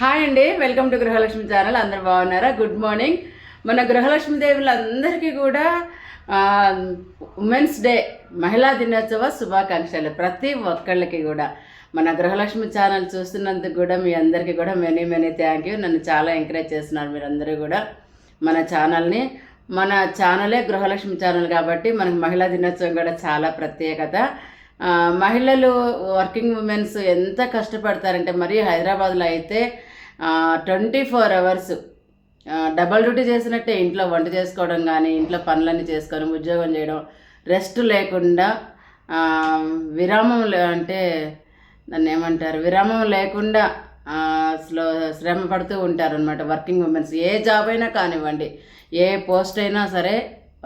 Hi అండి welcome to Gruhalakshmi channel అందరు బాగున్నారా? గుడ్ మార్నింగ్ మన గృహలక్ష్మి దేవులందరికీ కూడా ఉమెన్స్ డే మహిళా దినోత్సవ శుభాకాంక్షలు ప్రతి ఒక్కళ్ళకి కూడా. మన గృహలక్ష్మి ఛానల్ చూస్తున్నందుకు కూడా మీ అందరికీ కూడా మెనీ మెనీ థ్యాంక్ యూ నన్ను చాలా ఎంకరేజ్ చేస్తున్నారు మీరందరూ కూడా మన ఛానల్ని మన ఛానలే గృహలక్ష్మి ఛానల్ కాబట్టి మనకి మహిళా దినోత్సవం కూడా చాలా ప్రత్యేకత. మహిళలు వర్కింగ్ ఉమెన్స్ ఎంత కష్టపడతారంటే మరి హైదరాబాద్లో అయితే twenty four hours. Double duty చేసినట్టే ఇంట్లో వంట చేసుకోవడం కానీ ఇంట్లో పనులన్నీ చేసుకొని ఉద్యోగం చేయడం. రెస్ట్ లేకుండా విరామం లే- అంటే దాన్ని ఏమంటారు? విరామం లేకుండా స్లో శ్రమ పడుతూ ఉంటారు అనమాట వర్కింగ్ ఉమెన్స్. ఏ జాబ్ అయినా కానివ్వండి ఏ పోస్ట్ అయినా సరే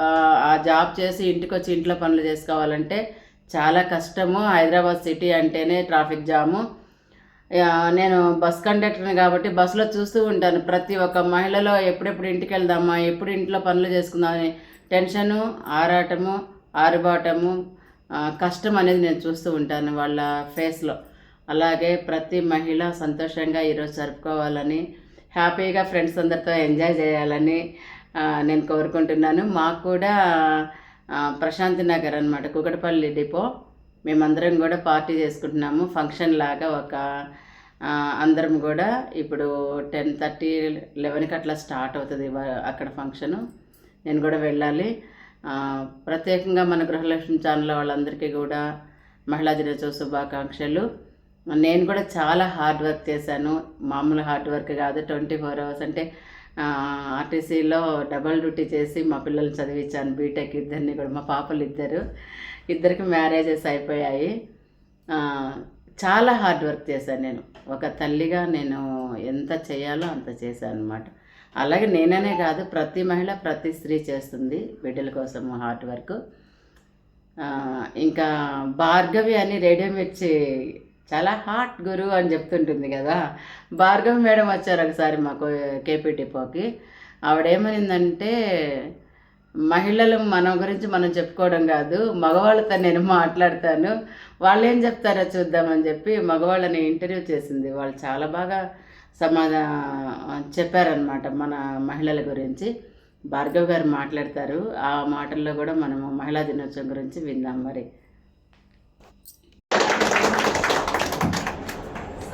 ఆ, జాబ్ చేసి ఇంటికి వచ్చి ఇంట్లో పనులు చేసుకోవాలంటే చాలా కష్టము. హైదరాబాద్ సిటీ అంటేనే ట్రాఫిక్ జాము. నేను బస్ కండక్టర్ని కాబట్టి బస్సులో చూస్తూ ఉంటాను. ప్రతి ఒక్క మహిళలో ఎప్పుడెప్పుడు ఇంటికి వెళ్దామా ఎప్పుడు ఇంట్లో పనులు చేసుకుందామని టెన్షను ఆరాటము ఆరుబాటము కష్టం అనేది నేను చూస్తూ ఉంటాను వాళ్ళ ఫేస్లో. అలాగే ప్రతి మహిళ సంతోషంగా ఈరోజు జరుపుకోవాలని హ్యాపీగా ఫ్రెండ్స్ అందరితో ఎంజాయ్ చేయాలని నేను కోరుకుంటున్నాను. మాకు కూడా ప్రశాంతి నగర్ అనమాట కుకటపల్లి డిపో. మేమందరం కూడా పార్టీ చేసుకుంటున్నాము. ఫంక్షన్ లాగా ఒక అందరం కూడా ఇప్పుడు టెన్ థర్టీ లెవెన్కి అట్లా స్టార్ట్ అవుతుంది అక్కడ ఫంక్షను. నేను కూడా వెళ్ళాలి. ప్రత్యేకంగా మన గృహలక్ష్మి ఛానల్ వాళ్ళందరికీ కూడా మహిళా దినోత్సవ శుభాకాంక్షలు. నేను కూడా చాలా హార్డ్ వర్క్ చేశాను. మామూలు హార్డ్ వర్క్ కాదు ట్వంటీ ఫోర్ అవర్స్ అంటే ఆర్టీసీలో డబల్ డ్యూటీ చేసి మా పిల్లల్ని చదివించాను బీటెక్ ఇద్దరిని కూడా మా పాపలు ఇద్దరు. ఇద్దరికి మ్యారేజెస్ అయిపోయాయి. చాలా హార్డ్ వర్క్ చేశాను నేను. ఒక తల్లిగా నేను ఎంత చేయాలో అంత చేశాను అనమాట అలాగే నేననే కాదు ప్రతి మహిళ ప్రతి స్త్రీ చేస్తుంది బిడ్డల కోసం హార్డ్ వర్క్. ఇంకా భార్గవి అని రేడియో మిర్చి చాలా హాట్ గురువు అని చెప్తుంటుంది కదా. భార్గవి మేడం వచ్చారు ఒకసారి మాకు కేపీ డిపోకి. ఆవిడేమనిందంటే మహిళలు మన గురించి మనం చెప్పుకోవడం కాదు మగవాళ్ళతో నేను మాట్లాడతాను వాళ్ళు ఏం చెప్తారో చూద్దామని చెప్పి మగవాళ్ళని ఇంటర్వ్యూ చేసింది. వాళ్ళు చాలా బాగా సమాధా చెప్పారనమాట మన మహిళల గురించి. భార్గవ్ గారు మాట్లాడతారు. ఆ మాటల్లో కూడా మనము మహిళా దినోత్సవం గురించి విందాం మరి.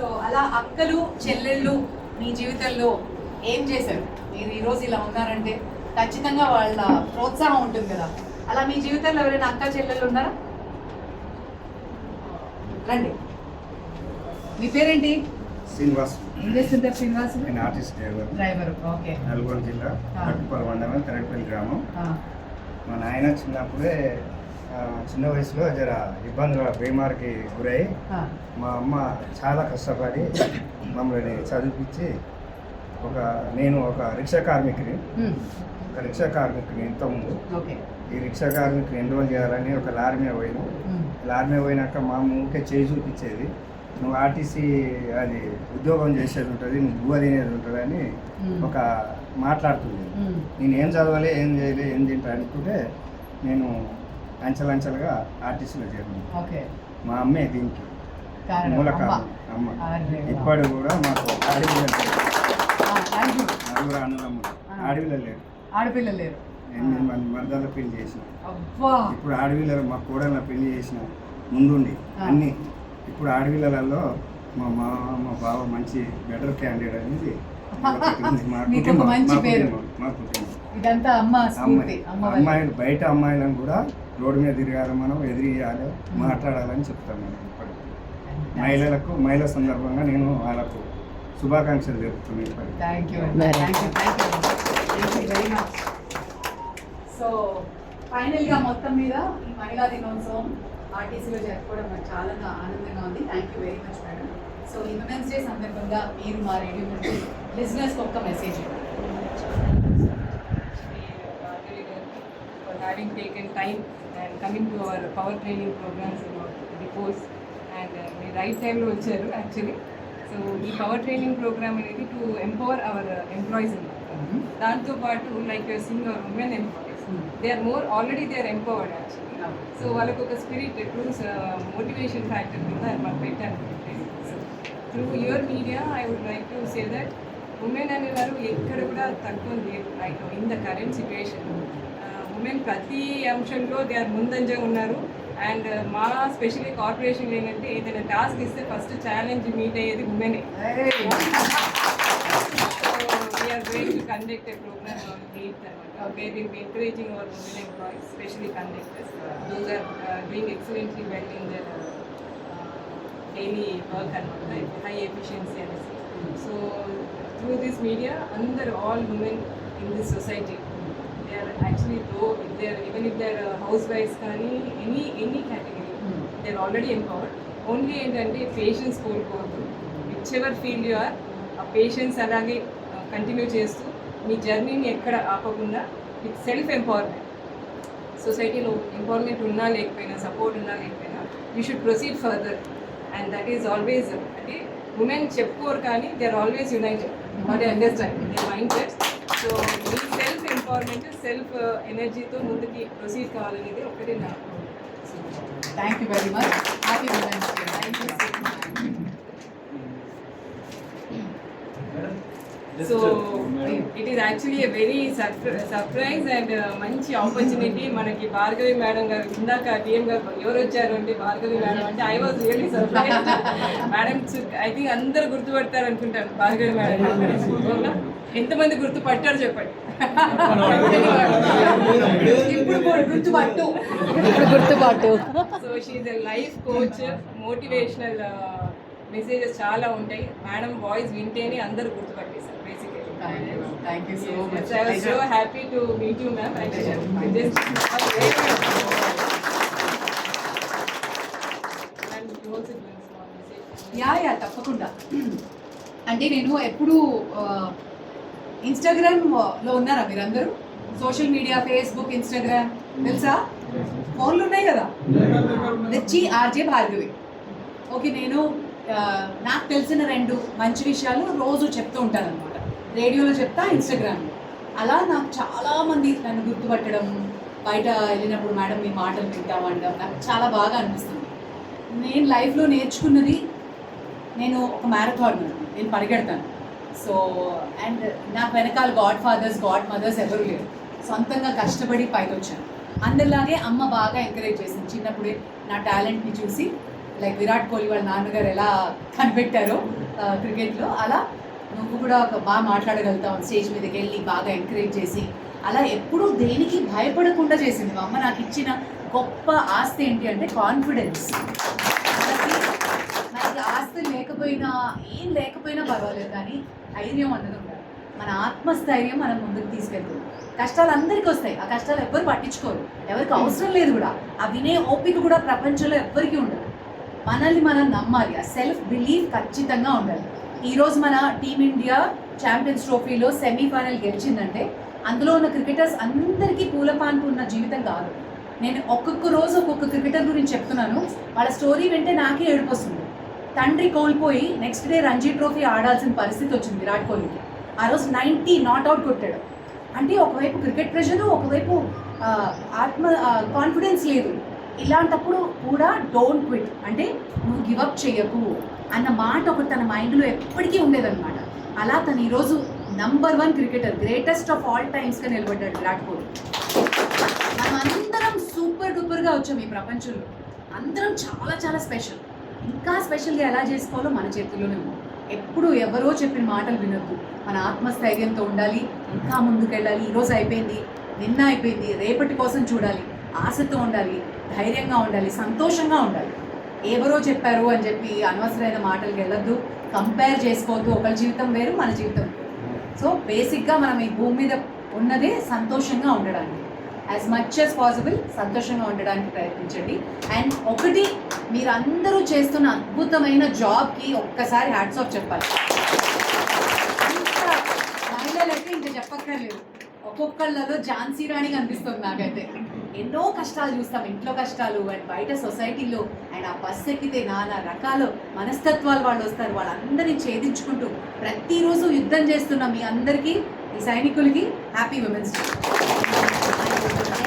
సో అలా అక్కలు చెల్లెళ్ళు మీ జీవితంలో ఏం చేశారు? మీరు ఈరోజు ఇలా ఉన్నారంటే ఖచ్చితంగా వాళ్ళ ప్రోత్సాహం ఉంటుంది కదా. అలా మీ జీవితంలో ఎవరైనా అక్క చెల్లెళ్ళు ఉన్నారా? రండి. మీ పేరేంటి? శ్రీనివాస్. చేస్తుంటారు శ్రీనివాస్? నేను artist driver. Driver okay. Nalgonda జిల్లా. కట్టుపల్లి మండలం కరెక్ట్పల్లి గ్రామం. మా నాయన చిన్నప్పుడే చిన్న వయసులో జర ఇబ్బందుల బీమార్కి గురై మా అమ్మ చాలా కష్టపడి మమ్మల్ని చదివించి ఒక నేను ఒక రిక్షా కార్మికుని. ఒక రిక్షా కార్మికుని ఇంతకుముందు. ఈ రిక్షా కార్మికుని ఎన్రోల్ చేయాలని ఒక లారీ మీద పోయినా. లారీ మీద పోయినాక మా ఊరికే చేయి చూపించేది నువ్వు ఆర్టీసీ అది ఉద్యోగం చేసేది ఉంటుంది నువ్వు గువ్వ తినేది ఉంటుంది అని ఒక మాట్లాడుతుంది. నేను ఏం చదవాలి ఏం చేయలే ఏం తింటా అనుకుంటే నేను అంచెలంచెలుగా ఆర్టీసీలో ఓకే. మా అమ్మే దీనికి మూల అమ్మ. కారణం. ఇప్పటి కూడా మాకు అడవిలో. నలుగురు అన్నదమ్ములు. అడవిలో లేరు. ఆడపిల్లలు లేరు. ఎనిమిది మంది మర్దాల పెళ్ళి చేసిన. ఇప్పుడు అడవిలో మా కోడల పెళ్ళి చేసిన. ముందుండి. అన్ని. ఇప్పుడు అడవిలలో మా మా మా బావ మంచి బెటర్ క్యాండిడేట్ అనేది మంచి పేరు. ఇదంతా అమ్మ. అమ్మాయిలు బయట అమ్మాయిలను కూడా రోడ్డు మీద తిరగాలి మనం ఎదిరియాలి మాట్లాడాలని చెప్తాం మనం ఇప్పుడు మహిళలకు మహిళల సందర్భంగా నేను వాళ్ళకు శుభాకాంక్షలు చెప్తున్నాను ఇప్పటికి. Thank you thank very much so ఫైనల్గా మొత్తం మీద ఈ మహిళా దినోత్సవం ఆర్టీసీలో జరుపుకోవడం నాకు చాలా ఆనందంగా ఉంది. Thank you very much madam so ఈ ఉమెన్స్ డే సందర్భంగా మీరు మా రేడియో నుంచి బిజినెస్ ఒక్క message having taken time and coming to our power training programs in our depots and uh, మీ రైట్ టైంలో వచ్చారు యాక్చువల్లీ సో ఈ పవర్ ట్రైనింగ్ ప్రోగ్రామ్ అనేది టు ఎంపవర్ అవర్ ఎంప్లాయీస్ అనమాట దాంతో పాటు like your sing our women employees they are more already they are empowered actually so వాళ్ళకు ఒక స్పిరిట్ ట్రూ మోటివేషన్ ఫ్యాక్టర్ కింద మనం పెట్టాను through your media I would like to say that women అనే వారు ఎక్కడ కూడా తక్కువ తగ్గుంది right in the current situation women ప్రతి అంశంలో దే ఆర్ ముందంజ ఉన్నారు. అండ్ మా స్పెషల్లీ కార్పొరేషన్ ఏంటంటే ఏదైనా టాస్క్ ఇస్తే ఫస్ట్ ఛాలెంజ్ మీట్ అయ్యేది ఉమెనే conducted program encouraging specially conductors excellently well in any work అనమాట హై ఎఫిషియన్సీ అనేసి సో త్రూ దిస్ మీడియా అందరు all women in this society they are actually though there even if there house వైఫ్స్ కానీ any any category they are already empowered only ఏంటంటే patience కోల్పోవద్దు. Whichever field you are ఆ patience అలాగే continue చేస్తూ మీ జర్నీని ఎక్కడ ఆపకుండా విత్ సెల్ఫ్ ఎంపవర్మెంట్ సొసైటీలో ఎంపవర్మెంట్ ఉన్నా లేకపోయినా సపోర్ట్ ఉన్నా లేకపోయినా you should proceed further and that is always అంటే ఉమెన్ చెప్పుకోరు కానీ they are always united what understand they mindset so me self empowerment self ఎనర్జీతో ముందుకి ప్రొసీడ్ కావాలనేది ఒకటి నా thank you very much happy women's thank you so it is actually very surprise and మంచి opportunity మనకి Bhargavi madam గారు ఇందాక TM గారు ఎవరు వచ్చారు అంటే భార్గవి మేడం అంటే I was really surprise madam I think అందరు గుర్తుపడతారు అనుకుంటాను భార్గవి మేడం? ఎంతమంది గుర్తుపట్టారు చెప్పండి. ఇప్పుడు కూడా గుర్తుపట్టు. ఇప్పుడు గుర్తుపాటు so she life coach motivational messages చాలా ఉంటాయి. మేడం వాయిస్ వింటేనే అందరూ గుర్తుపట్టేశారు Yes, I was so happy to meet you, ma'am. Small message. Yeah yeah తప్పకుండా. అంటే నేను ఎప్పుడు ఇన్స్టాగ్రామ్లో ఉన్నారా మీరందరూ? సోషల్ మీడియా ఫేస్బుక్ ఇన్స్టాగ్రామ్ తెలుసా? ఫోన్లు ఉన్నాయి కదా? తెచ్చి ఆర్జే భార్గవి. ఓకే నేను నాకు తెలిసిన రెండు మంచి విషయాలు రోజు చెప్తూ ఉంటాను అనమాట రేడియోలో చెప్తా ఇన్స్టాగ్రామ్లో. అలా నాకు చాలామంది నన్ను గుర్తుపట్టడం బయట వెళ్ళినప్పుడు మేడం మీ మాటలు వింటామంటాం నాకు చాలా బాగా అనిపిస్తుంది. నేను లైఫ్లో నేర్చుకున్నది నేను ఒక మ్యారథాన్. నేను పరిగెడతాను. సో అండ్ నాకు వెనకాల గాడ్ ఫాదర్స్ గాడ్ మదర్స్ ఎవరు లేరు. సొంతంగా కష్టపడి పైకి వచ్చాను అందరిలాగే అమ్మ బాగా ఎంకరేజ్ చేసింది. చిన్నప్పుడే నా టాలెంట్ని చూసి లైక్ విరాట్ కోహ్లీ వాళ్ళ నాన్నగారు ఎలా కనిపెట్టారో క్రికెట్లో అలా నువ్వు కూడా ఒక బాగా మాట్లాడగలుగుతావు స్టేజ్ మీదకి వెళ్ళి బాగా ఎంకరేజ్ చేసి అలా ఎప్పుడూ దేనికి భయపడకుండా చేసింది. మా అమ్మ నాకు ఇచ్చిన గొప్ప ఆస్తి ఏంటి అంటే కాన్ఫిడెన్స్ నాకు ఆస్తి లేకపోయినా ఏం లేకపోయినా పర్వాలేదు కానీ ధైర్యం అన్నది మన ఆత్మస్థైర్యం మనం ముందుకు తీసుకెళ్తుంది. కష్టాలు అందరికీ వస్తాయి. ఆ కష్టాలు ఎవ్వరు పట్టించుకోరు. ఎవరికి అవసరం లేదు కూడా. ఆ వినే ఓపిక కూడా ప్రపంచంలో ఎవ్వరికీ ఉండదు. మనల్ని మనం నమ్మాలి. ఆ సెల్ఫ్ బిలీఫ్ ఖచ్చితంగా ఉండాలి. ఈరోజు మన టీమిండియా ఛాంపియన్స్ ట్రోఫీలో సెమీఫైనల్ గెలిచిందంటే అందులో ఉన్న క్రికెటర్స్ అందరికీ పూలపాన్పు ఉన్న జీవితం కాదు. నేను ఒక్కొక్క రోజు ఒక్కొక్క క్రికెటర్ గురించి చెప్తున్నాను. వాళ్ళ స్టోరీ వింటే నాకే ఏడిపోస్తుంది తండ్రి కోల్పోయి నెక్స్ట్ డే రంజీ ట్రోఫీ ఆడాల్సిన పరిస్థితి వచ్చింది విరాట్ కోహ్లీకి. ఆ రోజు నైంటీ నాట్అవుట్ కొట్టాడు. అంటే ఒకవైపు క్రికెట్ ప్రెషరు ఒకవైపు ఆత్మ కాన్ఫిడెన్స్ లేదు. ఇలాంటప్పుడు కూడా డోంట్ క్విట్ అంటే నువ్వు గివప్ చేయకు. అన్న మాట ఒకటి తన మైండ్లో ఎప్పటికీ ఉండేదన్నమాట. అలా తను ఈరోజు number one cricketer greatest of all టైమ్స్గా నిలబడ్డాడు విరాట్ కోహ్లీ మనమందరం సూపర్ డూపర్గా వచ్చాం ఈ ప్రపంచంలో. అందరం చాలా చాలా స్పెషల్. ఇంకా స్పెషల్గా ఎలా చేసుకోవాలో మన చేతుల్లోనే ఉంది. ఎప్పుడు ఎవరో చెప్పిన మాటలు వినొద్దు. మన ఆత్మస్థైర్యంతో ఉండాలి ఇంకా ముందుకెళ్ళాలి. ఈరోజు అయిపోయింది నిన్న అయిపోయింది రేపటి కోసం చూడాలి. ఆశతో ఉండాలి ధైర్యంగా ఉండాలి సంతోషంగా ఉండాలి. ఎవరో చెప్పారు అని చెప్పి అనవసరమైన మాటలకు వెళ్ళొద్దు. కంపేర్ చేసుకోవద్దు. ఒకరి జీవితం వేరు మన జీవితం సో బేసిక్గా మనం ఈ భూమి మీద ఉన్నదే సంతోషంగా ఉండడానికి. యాజ్ మచ్ యాజ్ పాసిబుల్ సంతోషంగా ఉండడానికి ప్రయత్నించండి. అండ్ ఒకటి మీరందరూ చేస్తున్న అద్భుతమైన జాబ్కి ఒక్కసారి హ్యాట్స్ ఆఫ్ చెప్పాలి. ఇంకా మహిళలైతే ఇంకా చెప్పక్కర్లేదు. ఒక్కొక్కళ్ళలో ఝాన్సీ రాణి కనిపిస్తుంది నాకైతే. ఎన్నో కష్టాలు చూస్తాం ఇంట్లో కష్టాలు అండ్ బయట సొసైటీలో. అండ్ ఆ బస్ ఎక్కితే నానా రకాల మనస్తత్వాలు వాళ్ళు వస్తారు. వాళ్ళందరినీ ఛేదించుకుంటూ ప్రతిరోజు యుద్ధం చేస్తున్న మీ అందరికీ ఈ సైనికులకి happy women's day.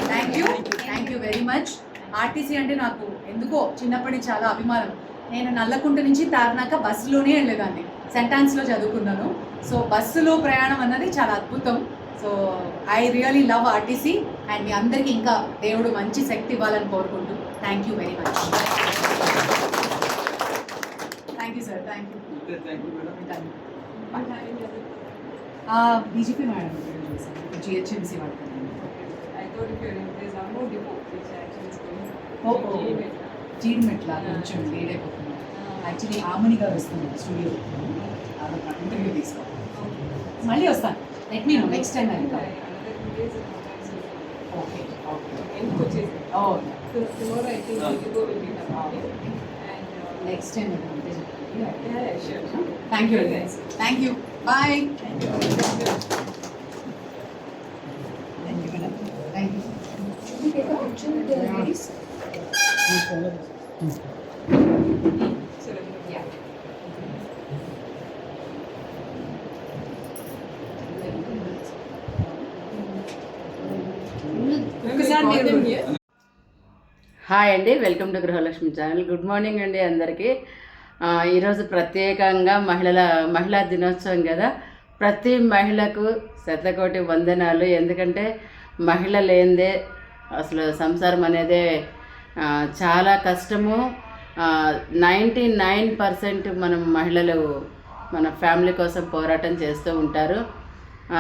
Thank you thank you very much RTC అంటే నాకు ఎందుకో చిన్నప్పటి చాలా అభిమానం. నేను నల్లకుంట నుంచి తారినాక బస్సులోనే వెళ్ళేదాన్ని. సెంటాన్స్లో చదువుకున్నాను. సో బస్సులో ప్రయాణం అన్నది చాలా అద్భుతం. So I really love RTC and మీ అందరికీ ఇంకా దేవుడు మంచి శక్తి ఇవ్వాలని కోరుకుంటూ thank you very much thank you sir thank you BJP madam GHMC. G-Met. Jeedimetla కొంచెం లేట్ అయిపోతుంది. యాక్చువల్లీ ఆమని గారు వస్తుంది స్టూడియో ఇంటర్వ్యూ తీసుకో మళ్ళీ వస్తాను. Let me know next time And అది I- another two days in programs will be- okay okay ఎందుకు వచ్చేసి ఓ So tomorrow I think the depot will be coming. And uh, next time అంతే చెప్పండి yeah, yeah, sure. Thank you Very nice. Thank you bye Thank you. Thank you madam thank you Sure. Yeah. ఒకసారి Call them మీరు here. Hi అండి welcome to Grihalakshmi channel. Good morning అండి అందరికీ. ఈరోజు ప్రత్యేకంగా మహిళల మహిళా దినోత్సవం కదా. ప్రతి మహిళకు శతకోటి వందనాలు. ఎందుకంటే మహిళ లేనిదే అసలు సంసారం అనేదే చాలా కష్టము. నైంటీ నైన్ పర్సెంట్ మనం మహిళలు మన ఫ్యామిలీ కోసం పోరాటం చేస్తూ ఉంటారు.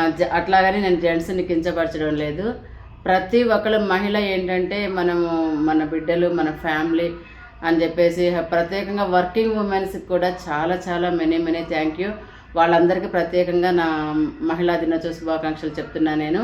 జ- అట్లాగని నేను జెంట్స్ని కించపరచడం లేదు. ప్రతి ఒక్కరు మహిళ ఏంటంటే మనము మన బిడ్డలు మన ఫ్యామిలీ అని చెప్పేసి ప్రత్యేకంగా వర్కింగ్ ఉమెన్స్కి కూడా చాలా చాలా మెనీ మెనీ థ్యాంక్ యూ. వాళ్ళందరికీ ప్రత్యేకంగా నా మహిళా దినోత్సవ శుభాకాంక్షలు చెప్తున్నా నేను.